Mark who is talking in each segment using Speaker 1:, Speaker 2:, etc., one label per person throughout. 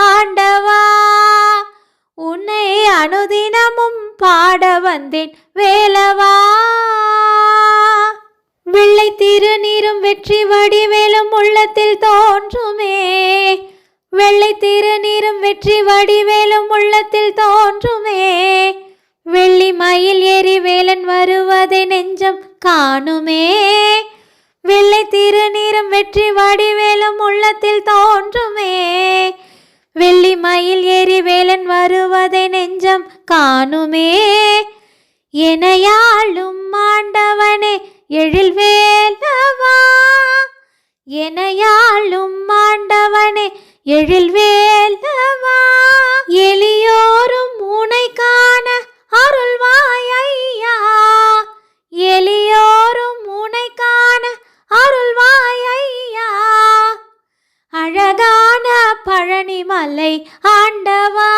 Speaker 1: ஆண்டவா உன்னை அனுதினமும் பாட வந்தேன் வேலவா. வெள்ளை திருநீரும் வெற்றி வடிவேலும் உள்ளத்தில் தோன்றுமே. வெள்ளை திருநீரும் வெற்றி வடிவேலும் உள்ளத்தில் தோன்றுமே. வெள்ளி மயில் ஏறி வேலன் வருவதை நெஞ்சம் காணுமே. வெள்ளை திருநீரும் வெற்றி வடிவேலும் உள்ளத்தில் தோன்றுமே. மயில் வருவதை நெஞ்சம் காணுமே. எனையாளும் ஆண்டவனே எழில் வேலவா எனையாளும் ஆண்டவனே எழில் வேலவா எளியோரும் உனை காண அருள்வாய் எளியோரும் உனை காண அருள்வாய் ஐயா அழகான பழனிமலை ஆண்டவா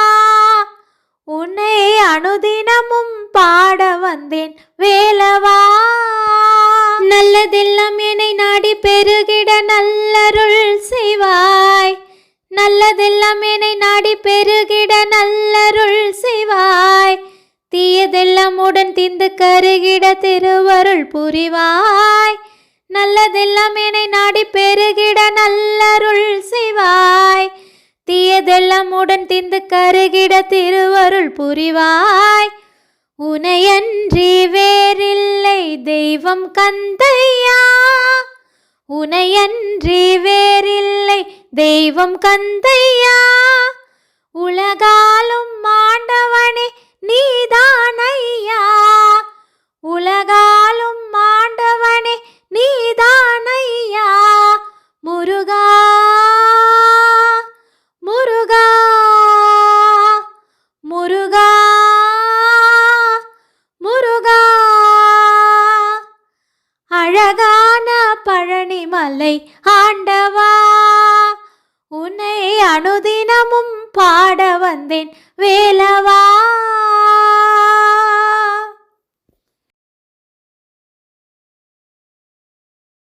Speaker 1: உன்னை அனுதினமும் பாட வந்தேன் வேலவா. நல்லதெல்லாம் என்னை நாடி பெருகிட நல்லருள் செய்வாய். நல்லதெல்லாம் என்னை நாடி பெருகிட நல்லருள் செய்வாய். தீயதெல்லாம் உடன் திந்து கருகிட திருவருள் புரிவாய். நல்லதெல்லாம் என்னை நாடி பெருகிட நல்லருள் செய்வாய் தீயதெல்லாம் உடன் திந்து கருகிட திருவருள் புரிவாய். உனையன்றி வேறில்லை தெய்வம் கந்தையா. உனையன்றி வேறில்லை தெய்வம் கந்தையா. ஆண்டவா உன்னை அனுதினமும் பாட வந்தேன் வேலவா.